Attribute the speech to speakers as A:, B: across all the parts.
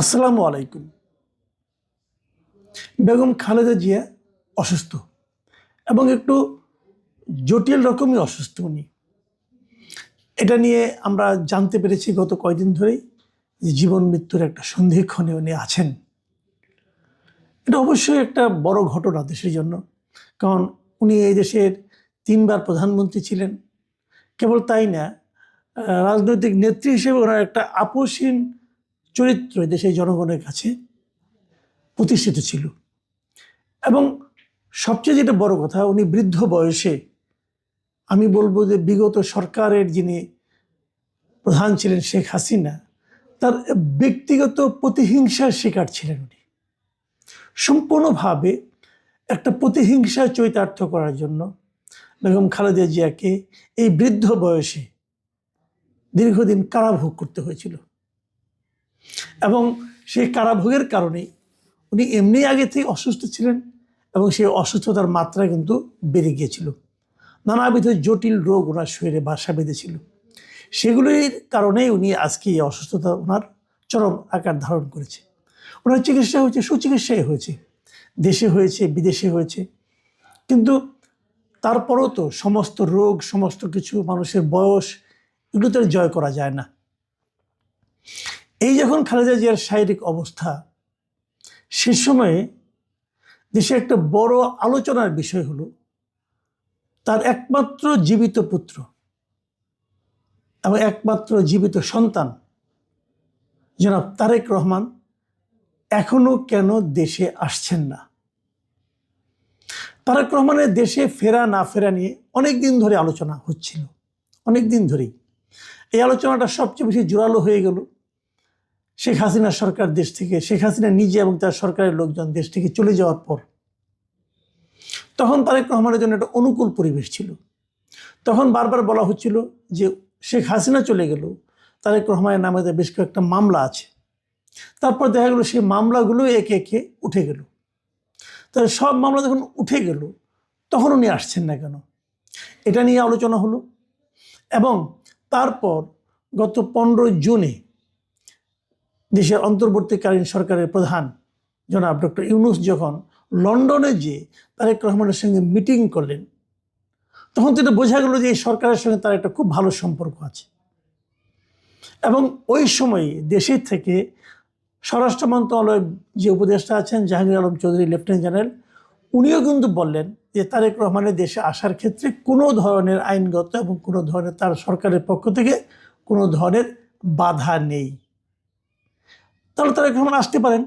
A: আসসালামু আলাইকুম। বেগম খালেদা জিয়া অসুস্থ এবং একটু জটিল রকমই অসুস্থ উনি। এটা নিয়ে আমরা জানতে পেরেছি গত কয়দিন ধরেই যে জীবন মৃত্যুর একটা সন্ধিক্ষণে উনি আছেন। এটা অবশ্যই একটা বড় ঘটনা দেশের জন্য, কারণ উনি এই দেশের তিনবার প্রধানমন্ত্রী ছিলেন। কেবল তাই না রাজনৈতিক নেত্রী হিসেবে ওনার একটা আপোষহীন চরিত্র দেশের জনগণের কাছে প্রতিষ্ঠিত ছিল। এবং সবচেয়ে যেটা বড় কথা, উনি বৃদ্ধ বয়সে আমি বলব যে বিগত সরকারের যিনি প্রধান ছিলেন শেখ হাসিনা, তার ব্যক্তিগত প্রতিহিংসার শিকার ছিলেন উনি। সম্পূর্ণভাবে একটা প্রতিহিংসা চরিতার্থ করার জন্য বেগম খালেদা জিয়াকে এই বৃদ্ধ বয়সে দীর্ঘদিন কারাভোগ করতে হয়েছিল। এবং সেই কারাভোগের কারণে উনি এমনি আগে থেকে অসুস্থ ছিলেন এবং সেই অসুস্থতার মাত্রা কিন্তু বেড়ে গিয়েছিল। নানাবিধ জটিল রোগ ওনার শরীরে বাসা বেঁধেছিল। সেগুলির কারণেই উনি আজকে এই অসুস্থতা ওনার চরম আকার ধারণ করেছে। ওনার চিকিৎসা হয়েছে, সুচিকিৎসাই হয়েছে। দেশে হয়েছে, বিদেশে হয়েছে। কিন্তু তারপরও তো সমস্ত রোগ, সমস্ত কিছু, মানুষের বয়স, এগুলো তো আর জয় করা যায় না। এই যখন খালেদা জিয়ার শারীরিক অবস্থা, সে সময়ে দেশে একটা বড় আলোচনার বিষয় হলো, তার একমাত্র জীবিত পুত্র এবং একমাত্র জীবিত সন্তান জনাব তারেক রহমান এখনও কেন দেশে আসছেন না? তারেক রহমানের দেশে ফেরা না ফেরা নিয়ে অনেক দিন ধরে আলোচনা হচ্ছিল অনেক দিন ধরেই। এই আলোচনাটা সবচেয়ে বেশি জোরালো হয়ে গেল। শেখ হাসিনা সরকার দেশ থেকে, শেখ হাসিনা নিজে এবং তার সরকারের লোকজন দেশ থেকে চলে যাওয়ার পর, তখন তারেক রহমানের জন্য একটা অনুকূল পরিবেশ ছিল। তখন বারবার বলা হচ্ছিল যে শেখ হাসিনা চলে গেল, তারেক রহমানের নামে বেশ কয়েকটা মামলা আছে। তারপর দেখা গেলো সেই মামলাগুলো একে একে উঠে গেল। তাহলে সব মামলা যখন উঠে গেল, তখন উনি আসছেন না কেন? এটা নিয়ে আলোচনা হলো। এবং তারপর গত পনেরোই জুনে দেশের অন্তর্বর্তীকালীন সরকারের প্রধান জনাব ডক্টর ইউনুস যখন লন্ডনে যে তারেক রহমানের সঙ্গে মিটিং করলেন, তখন তো এটা বোঝা গেল যে এই সরকারের সঙ্গে তার একটা খুব ভালো সম্পর্ক আছে। এবং ওই সময়ে দেশের থেকে স্বরাষ্ট্র মন্ত্রণালয়ের যে উপদেষ্টা আছেন জাহাঙ্গীর আলম চৌধুরী, লেফটেন্যান্ট জেনারেল, উনিও কিন্তু বললেন যে তারেক রহমানের দেশে আসার ক্ষেত্রে কোনো ধরনের আইনগত এবং কোনো ধরনের তার সরকারের পক্ষ থেকে কোনো ধরনের বাধা নেই। তাহলে তারা এখন আসতে পারেন।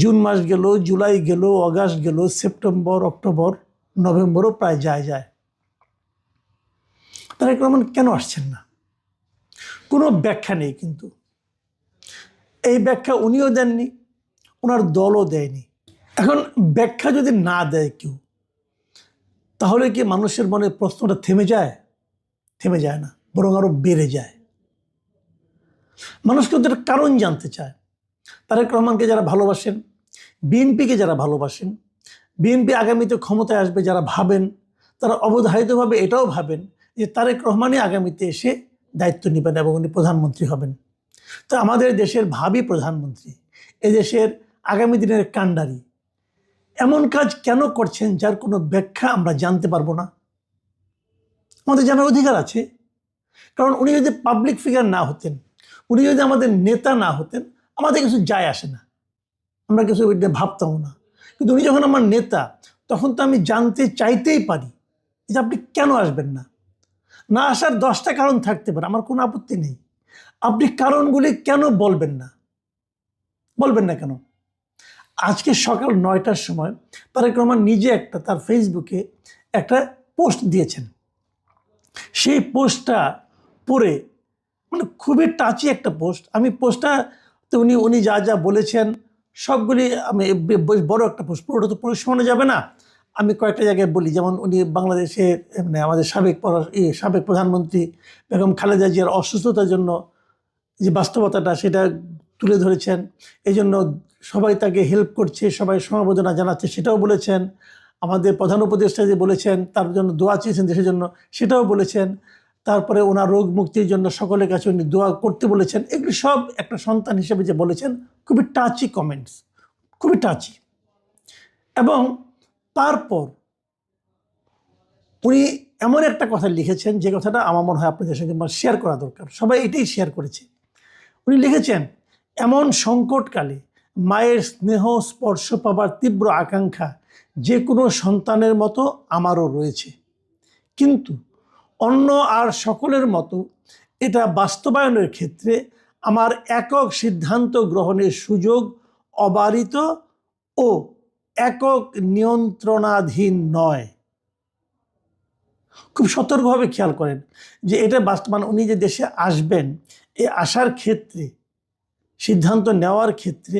A: জুন মাস গেল, জুলাই গেল, অগাস্ট গেল, সেপ্টেম্বর, অক্টোবর, নভেম্বরও প্রায় যায় যায়। তারেক রহমান কেন আসছেন না? কোনো ব্যাখ্যা নেই কিন্তু। এই ব্যাখ্যা উনিও দেননি, ওনার দলও দেয়নি। এখন ব্যাখ্যা যদি না দেয় কেউ, তাহলে কি মানুষের মনে প্রশ্নটা থেমে যায়? থেমে যায় না, বরং আরও বেড়ে যায়। মানুষ কিন্তু কারণ জানতে চায়। তারেক রহমানকে যারা ভালোবাসেন, বিএনপিকে যারা ভালোবাসেন, বিএনপি আগামীতে ক্ষমতায় আসবে যারা ভাবেন, তারা অবধারিতভাবে এটাও ভাবেন যে তারেক রহমানই আগামীতে এসে দায়িত্ব নেবেন এবং উনি প্রধানমন্ত্রী হবেন। তো আমাদের দেশের ভাবি প্রধানমন্ত্রী, এদেশের আগামী দিনের কাণ্ডারি, এমন কাজ কেন করছেন যার কোনো ব্যাখ্যা আমরা জানতে পারব না? আমাদের জানার অধিকার আছে। কারণ উনি যদি পাবলিক ফিগার না হতেন উনি যদি আমাদের নেতা না হতেন, আমাদের কিছু যায় আসে না। আমরা কিছু ওইটা ভাবতামও না। কিন্তু উনি যখন আমার নেতা, তখন তো আমি জানতে চাইতেই পারি যে আপনি কেন আসবেন না? না আসার দশটা কারণ থাকতে পারে, আমার কোনো আপত্তি নেই। আপনি কারণগুলি কেন বলবেন না? বলবেন না কেন? আজকে সকাল নয়টার সময় তারেক রহমান নিজে একটা, তার ফেসবুকে একটা পোস্ট দিয়েছেন। সেই পোস্টটা পড়ে মানে খুবই টাচি একটা পোস্ট আমি পোস্টটা তো উনি উনি যা যা বলেছেন, সবগুলি আমি বেশ বড় একটা পোস্ট পুরোটা তো পড়ে শোনা যাবে না। আমি কয়েকটা জায়গায় বলি, যেমন উনি বাংলাদেশের মানে আমাদের সাবেক পরা- সাবেক প্রধানমন্ত্রী বেগম খালেদা জিয়ার অসুস্থতার জন্য যে বাস্তবতাটা, সেটা তুলে ধরেছেন। এই জন্য সবাই তাকে হেল্প করছে, সবাই সমবেদনা জানাচ্ছে, সেটাও বলেছেন। আমাদের প্রধান উপদেষ্টা যে বলেছেন, তার জন্য দোয়া চেয়েছেন দেশের জন্য, সেটাও বলেছেন। তারপরে ওনার রোগ মুক্তির জন্য সকলের কাছে উনি দোয়া করতে বলেছেন। এগুলি সব একটা সন্তান হিসেবে যে বলেছেন, খুবই টাচি কমেন্টস খুবই টাচি এবং তারপর উনি এমন একটা কথা লিখেছেন, যে কথাটা আমার মনে হয় আপনাদের সঙ্গে আমার শেয়ার করা দরকার। সবাই এটাই শেয়ার করেছে। উনি লিখেছেন, এমন সংকটকালে মায়ের স্নেহ স্পর্শ পাবার তীব্র আকাঙ্ক্ষা যে কোনো সন্তানের মতো আমারও রয়েছে। কিন্তু অন্য আর সকলের মতো এটা বাস্তবায়নের ক্ষেত্রে আমার একক সিদ্ধান্ত গ্রহণের সুযোগ অবারিত ও একক নিয়ন্ত্রণাধীন নয়। খুব সতর্কভাবে খেয়াল করেন যে এটা বাস্তব মানে উনি যে দেশে আসবেন, এ আসার ক্ষেত্রে, সিদ্ধান্ত নেওয়ার ক্ষেত্রে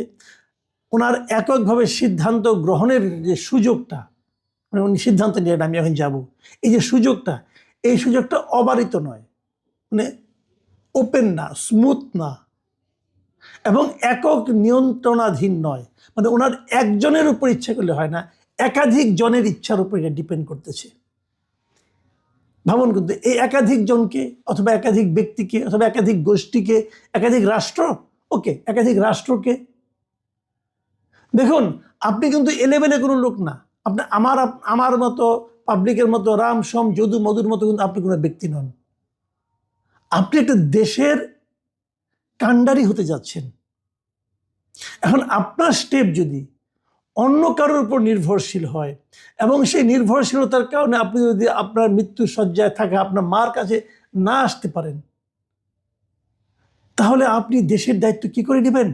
A: ওনার এককভাবে সিদ্ধান্ত গ্রহণের যে সুযোগটা মানে উনি সিদ্ধান্ত নিয়ে আমি এখন যাব, এই যে সুযোগটা এই সুযোগটা অবারিত নয়। মানে ওপেন না স্মুথ না। এবং একক নিয়ন্ত্রণাধীন নয়। মানে ওনার একজনের উপর ইচ্ছা করলে হয় না, একাধিক জনের ইচ্ছার উপর এটা ডিপেন্ড করতেছে। ভাবুন কিন্তু, এই একাধিক জনকে অথবা একাধিক ব্যক্তিকে অথবা একাধিক গোষ্ঠীকে, একাধিক রাষ্ট্র ওকে একাধিক রাষ্ট্রকে। দেখুন, আপনি কিন্তু এলেভেলে কোনো লোক না। আপনি আমার আমার মতো পাবলিকের মতো রাম, সম, যদু, মধুর মতো কিন্তু আপনি কোনো ব্যক্তি নন। আপনি একটা দেশের কাণ্ডারি হতে যাচ্ছেন। এখন আপনার স্টেপ যদি অন্য কারোর উপর নির্ভরশীল হয় এবং সেই নির্ভরশীলতার কারণে আপনি যদি আপনার মৃত্যু সজ্জায় থাকা আপনার মার কাছে না আসতে পারেন, তাহলে আপনি দেশের দায়িত্ব কি করে নেবেন?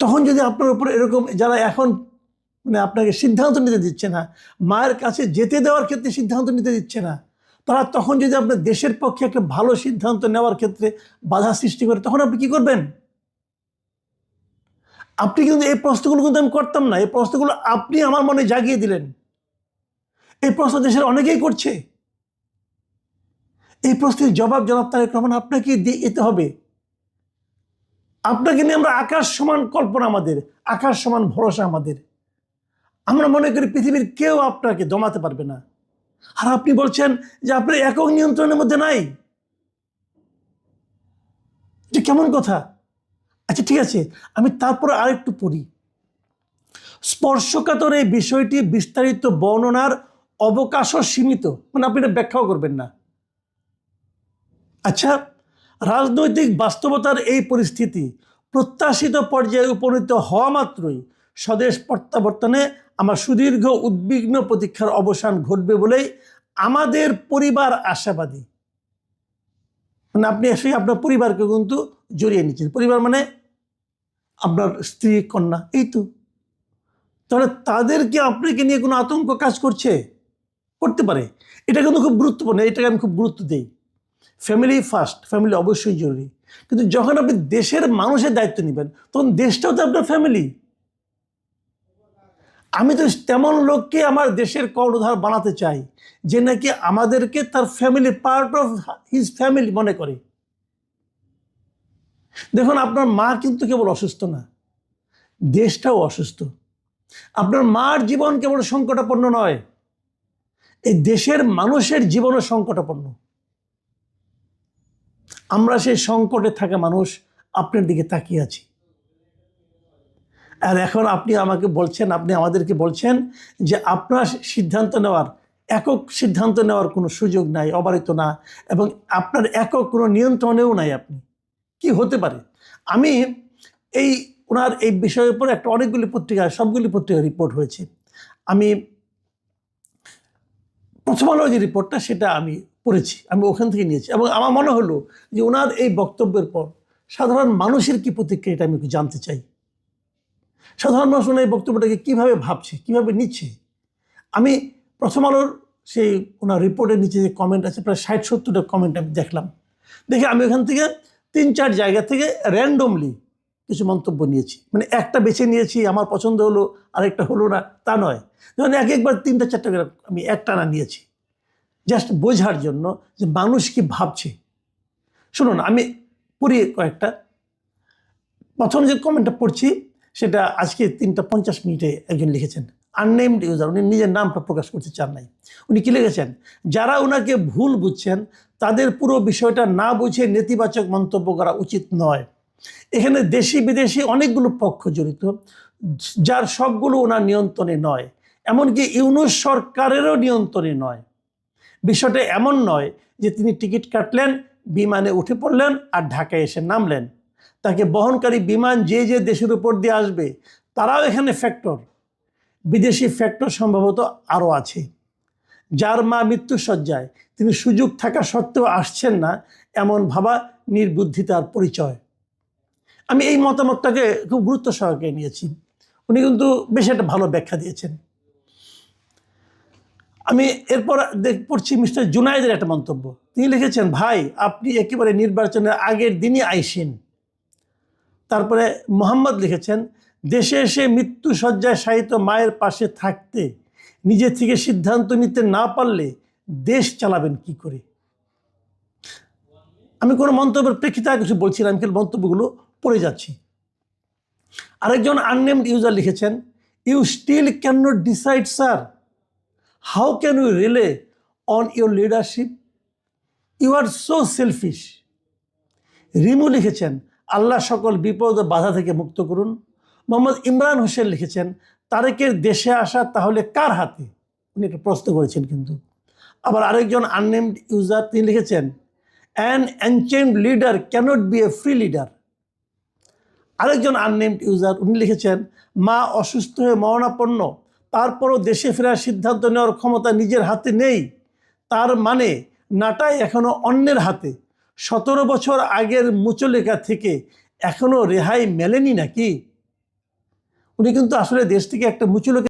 A: তখন যদি আপনার উপর এরকম যারা এখন মানে আপনাকে সিদ্ধান্ত নিতে দিচ্ছে না। মায়ের কাছে যেতে দেওয়ার ক্ষেত্রে সিদ্ধান্ত নিতে দিচ্ছে না। তারা তখন যদি আপনার দেশের পক্ষে একটা ভালো সিদ্ধান্ত নেওয়ার ক্ষেত্রে বাধা সৃষ্টি করে, তখন আপনি কি করবেন? আপনি কিন্তু এই প্রশ্নগুলো কিন্তু আমি করতাম না। এই প্রশ্নগুলো আপনি আমার মনে জাগিয়ে দিলেন। এই প্রশ্ন দেশের অনেকেই করছে। এই প্রশ্নের জবাব জবাব তারেক রহমান, আপনাকে দিয়ে দিতে হবে। আপনাকে নিয়ে আমরা আকাশ সমান কল্পনা আমাদের, আকাশ সমান ভরসা আমাদের। আমরা মনে করি পৃথিবীর কেউ আপনাকে দমাতে পারবে না। আর আপনি বলছেন যে আপনার একক নিয়ন্ত্রণের মধ্যে নাই। যে কেমন কথা? আচ্ছা ঠিক আছে, আমি তারপরে আরেকটু পড়ি। স্পর্শকাতর এই বিষয়টি বিস্তারিত বর্ণনার অবকাশও সীমিত। মানে আপনি এটা ব্যাখ্যাও করবেন না। আচ্ছা রাজনৈতিক বাস্তবতার এই পরিস্থিতি প্রত্যাশিত পর্যায়ে উপনীত হওয়া মাত্রই স্বদেশ প্রত্যাবর্তনে আমার সুদীর্ঘ উদ্বিগ্ন প্রতীক্ষার অবসান ঘটবে বলেই আমাদের পরিবার আশাবাদী। মানে আপনি এসে আপনার পরিবারকে কিন্তু জড়িয়ে নিচ্ছেন। পরিবার মানে আপনার স্ত্রী, কন্যা, এই তো। তাহলে তাদেরকে আপনাকে নিয়ে কোনো আতঙ্ক কাজ করছে? করতে পারে। এটা কিন্তু খুব গুরুত্বপূর্ণ, এটাকে আমি খুব গুরুত্ব দিই। ফ্যামিলি ফার্স্ট ফ্যামিলি অবশ্যই জরুরি। কিন্তু যখন আপনি দেশের মানুষের দায়িত্ব নেবেন, তখন দেশটাও তো আপনার ফ্যামিলি আমি তো তেমন লোককে আমার দেশের কর্ণধার বানাতে চাই, যে নাকি আমাদেরকে তার family part of his family মনে করে। দেখুন, আপনার মা কিন্তু কেবল অসুস্থ না, দেশটাও অসুস্থ। আপনার মার জীবন কেবল সংকটাপন্ন নয়, এই দেশের মানুষের জীবনও সংকটাপন্ন। আমরা সেই সংকটে থাকা মানুষ, আপনার দিকে তাকিয়ে আছি। আর এখন আপনি আমাকে বলছেন, আপনি আমাদেরকে বলছেন যে আপনার সিদ্ধান্ত নেওয়ার, একক সিদ্ধান্ত নেওয়ার কোনো সুযোগ নাই, অবারিত না, এবং আপনার একক কোনো নিয়ন্ত্রণেও নাই আপনি। কি হতে পারে? আমি এই ওনার এই বিষয়ের উপর একটা অনেকগুলি পত্রিকায় সবগুলি পত্রিকায় রিপোর্ট হয়েছে। আমি প্রথম আলো যে রিপোর্টটা সেটা আমি পড়েছি, আমি ওখান থেকে নিয়েছি, এবং আমার মনে হলো যে ওনার এই বক্তব্যের পর সাধারণ মানুষের কি প্রতিক্রিয়া, এটা আমি জানতে চাই। সাধারণ মানুষ ওনার এই বক্তব্যটাকে কীভাবে ভাবছে, কীভাবে নিচ্ছে? আমি প্রথম আলোর সেই ওনার রিপোর্টের নিচে যে কমেন্ট আছে, প্রায় ষাট, সত্তরটা কমেন্ট আমি দেখলাম। দেখে আমি ওখান থেকে তিন, চার জায়গা থেকে র্যান্ডমলি কিছু মন্তব্য নিয়েছি। মানে একটা বেছে নিয়েছি, আমার পছন্দ হলো, আরেকটা হলো না, তা নয়। যেমন এক একবার তিনটা, চারটা করে আমি একটানা নিয়েছি। জাস্ট বোঝার জন্য যে মানুষ কি ভাবছে। শুনুন, আমি পড়ি কয়েকটা। প্রথম যে কমেন্টটা পড়ছি সেটা আজকে তিনটা পঞ্চাশ মিনিটে একজন লিখেছেন। আননেমড ইউজার উনি নিজের নামটা প্রকাশ করতে চান নাই। উনি কি লিখেছেন? যারা ওনাকে ভুল বুঝছেন, তাদের পুরো বিষয়টা না বুঝে নেতিবাচক মন্তব্য করা উচিত নয়। এখানে দেশি বিদেশি অনেকগুলো পক্ষ জড়িত, যার সবগুলো ওনার নিয়ন্ত্রণে নয়। এমনকি ইউনুস সরকারেরও নিয়ন্ত্রণে নয়। বিষয়টা এমন নয় যে তিনি টিকিট কাটলেন, বিমানে উঠে পড়লেন আর ঢাকায় এসে নামলেন। তাকে বহনকারী বিমান যে যে দেশের উপর দিয়ে আসবে, তারাও এখানে ফ্যাক্টর বিদেশি ফ্যাক্টর সম্ভবত আরও আছে। যার মা মৃত্যুসজ্জায় তিনি সুযোগ থাকা সত্ত্বেও আসছেন না, এমন ভাবা নির্বুদ্ধিতার পরিচয়। আমি এই মতামতটাকে খুব গুরুত্ব সহকারে নিয়েছি। উনি কিন্তু বেশ একটা ভালো ব্যাখ্যা দিয়েছেন। আমি এরপর দেখ, পড়ছি মিস্টার জুনাইদের একটা মন্তব্য। তিনি লিখেছেন, ভাই, আপনি একেবারে নির্বাচনের আগের দিনই আইসেন। তারপরে মোহাম্মদ লিখেছেন, দেশে এসে মৃত্যু সজ্জায় শায়িত মায়ের পাশে থাকতে, নিজে থেকে সিদ্ধান্ত নিতে না পারলে দেশ চালাবেন কি করে? আমি কোনো মন্তব্যের প্রেক্ষিতে কিছু বলছিলাম কিন্তু মন্তব্যগুলো পড়ে যাচ্ছি। আরেকজন আননেমড ইউজার লিখেছেন you still can not decide sir how can you rely on your leadership you are so selfish Rimu লিখেছেন আল্লাহ সকল বিপদ ও বাধা থেকে মুক্ত করুন। মোহাম্মদ ইমরান হোসেন লিখেছেন, তারেকের দেশে আসা তাহলে কার হাতে? উনি একটা প্রশ্ন করেছেন কিন্তু। আবার আরেকজন আননেমড ইউজার তিনি লিখেছেন an enchained leader can't be a free leader আরেকজন আননেমড ইউজার উনি লিখেছেন, মা অসুস্থ হয়ে মরণাপন্ন, তারপরও দেশে ফেরার সিদ্ধান্ত নেওয়ার ক্ষমতা নিজের হাতে নেই। তার মানে নাটাই এখনও অন্যের হাতে। সতেরো বছর আগের মুচলেখা থেকে এখনও রেহাই মেলেনি নাকি? উনি কিন্তু আসলে দেশ থেকে একটা মুচলেখা